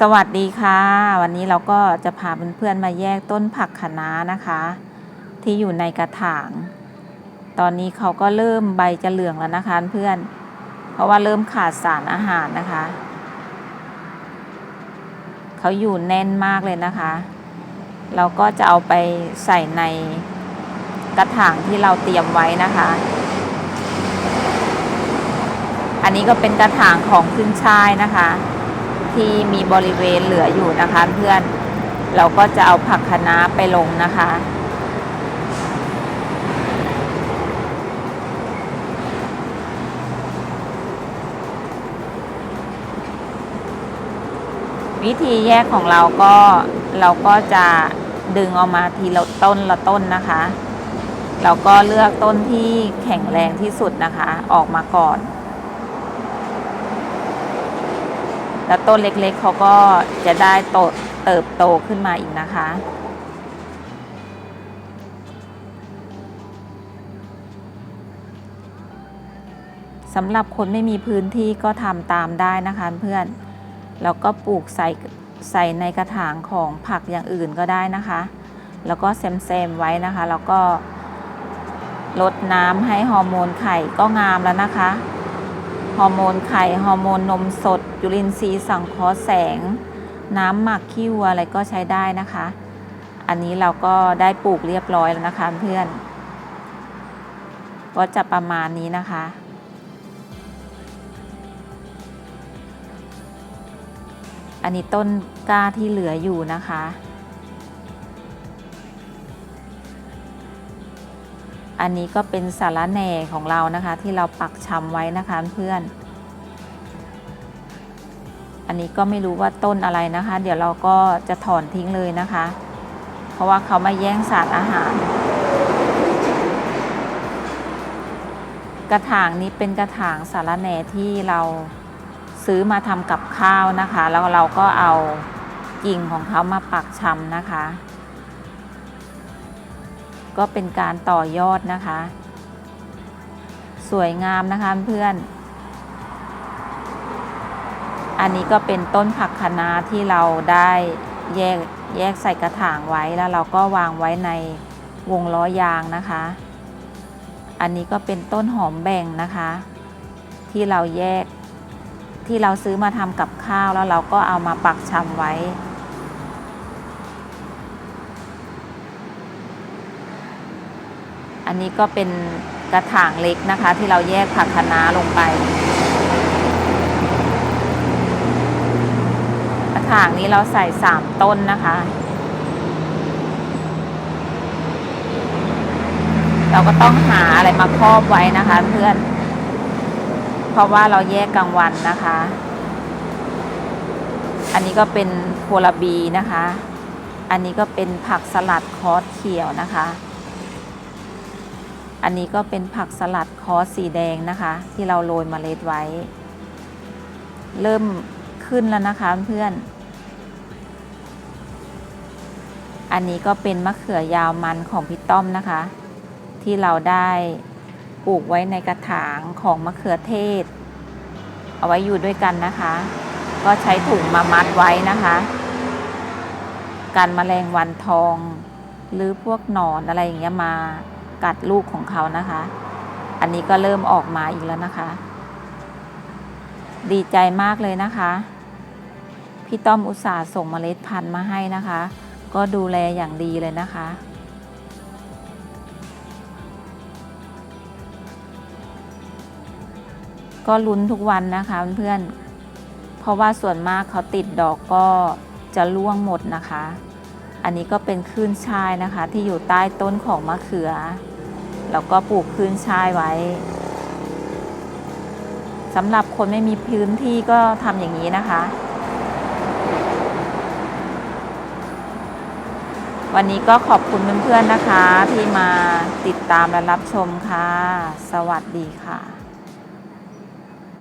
สวัสดีค่ะ วันนี้เราก็จะพาเพื่อนๆมาแยกต้นผักคะน้านะคะ ที่อยู่ในกระถาง ตอนนี้เขาก็เริ่มใบจะเหลืองแล้วนะคะเพื่อน เพราะว่าเริ่มขาดสารอาหารนะคะ เขาอยู่แน่นมากเลยนะคะ เราก็จะเอาไปใส่ในกระถางที่เราเตรียมไว้นะคะ อันนี้ก็เป็นกระถางของขึ้นช่ายนะคะ ที่มีบริเวณเหลืออยู่นะคะ เพื่อนเราก็จะเอาผักคะน้าไปลงนะคะ วิธีแยกของเราก็เราก็จะดึงออกมาทีละต้นละต้นนะคะ เราก็เลือกต้นที่แข็งแรงที่สุดนะคะ ออกมาก่อน แล้วต้นเล็กๆเขาก็จะได้โตเติบโตขึ้นมาอีกนะคะ สำหรับคนไม่มีพื้นที่ก็ทำตามได้นะคะเพื่อน แล้วก็ปลูกใส่ใส่ในกระถางของผักอย่างอื่นก็ได้นะคะ แล้วก็แซมๆไว้นะคะ แล้วก็ลดน้ำให้ฮอร์โมนไข่ก็งามแล้วนะคะ ฮอร์โมนไข่ฮอร์โมนนมสด จุลินทรีย์สังเคราะห์แสง น้ำหมักขี้วัวอะไรก็ใช้ได้นะคะ อันนี้เราก็ได้ปลูกเรียบร้อยแล้วนะคะเพื่อน ก็จะประมาณนี้นะคะอันนี้ต้นกล้าที่เหลืออยู่นะคะ อันนี้ก็เป็นสาระแหน่ของเรานะคะ ที่เราปักชำไว้นะคะเพื่อน อันนี้ก็ไม่รู้ว่าต้นอะไรนะคะ เดี๋ยวเราก็จะถอนทิ้งเลยนะคะ เพราะว่าเขามาแย่งสารอาหาร กระถางนี้เป็นกระถางสาระแหน่ที่เราซื้อมาทำกับข้าวนะคะ แล้วเราก็เอากิ่งของเขามาปักชำนะคะ ก็เป็นการต่อยอดนะคะ สวยงามนะคะเพื่อน อันนี้ก็เป็นต้นผักคะน้าที่เราได้แยกแยกใส่กระถางไว้แล้วเราก็วางไว้ในวงล้อยางนะคะ อันนี้ก็เป็นต้นหอมแบ่งนะคะ ที่เราแยกที่เราซื้อมาทำกับข้าวแล้วเราก็เอามาปักชำไว้ อันนี้ก็เป็นกระถางเล็กนะคะ ที่เราแยกผักคะน้าลงไป กระถางนี้เราใส่สามต้นนะคะ เราก็ต้องหาอะไรมาครอบไว้นะคะเพื่อน เพราะว่าเราแยกกลางวันนะคะ อันนี้ก็เป็นโคลาบีนะคะ อันนี้ก็เป็นผักสลัดคอสเขียวนะคะ อันนี้ก็เป็นผักสลัดคอสสีแดงนะคะ ที่เราโรยเมล็ดไว้ เริ่มขึ้นแล้วนะคะเพื่อน อันนี้ก็เป็นมะเขือยาวมันของพี่ต้อมนะคะ ที่เราได้ปลูกไว้ในกระถางของมะเขือเทศ เอาไว้อยู่ด้วยกันนะคะ ก็ใช้ถุงมามัดไว้นะคะกันแมลงวันทอง หรือพวกหนอนอะไรอย่างเงี้ยมา กัดลูกของเขานะคะ อันนี้ก็เริ่มออกมาอีกแล้วนะคะ ดีใจมากเลยนะคะ พี่ต้อมอุตส่าห์ส่งเมล็ดพันธุ์มาให้นะคะ ก็ดูแลอย่างดีเลยนะคะ ก็ลุ้นทุกวันนะคะเพื่อนๆเพราะว่าส่วนมากเขาติดดอกก็จะร่วงหมดนะคะอันนี้ก็เป็นคลื่นชายนะคะที่อยู่ใต้ต้นของมะเขือ แล้วก็ปลูกคลื่นชายไว้สำหรับคนไม่มีพื้นที่ก็ทำอย่างนี้นะคะ วันนี้ก็ขอบคุณเพื่อนๆนะคะที่มาติดตามและรับชมค่ะ สวัสดีค่ะ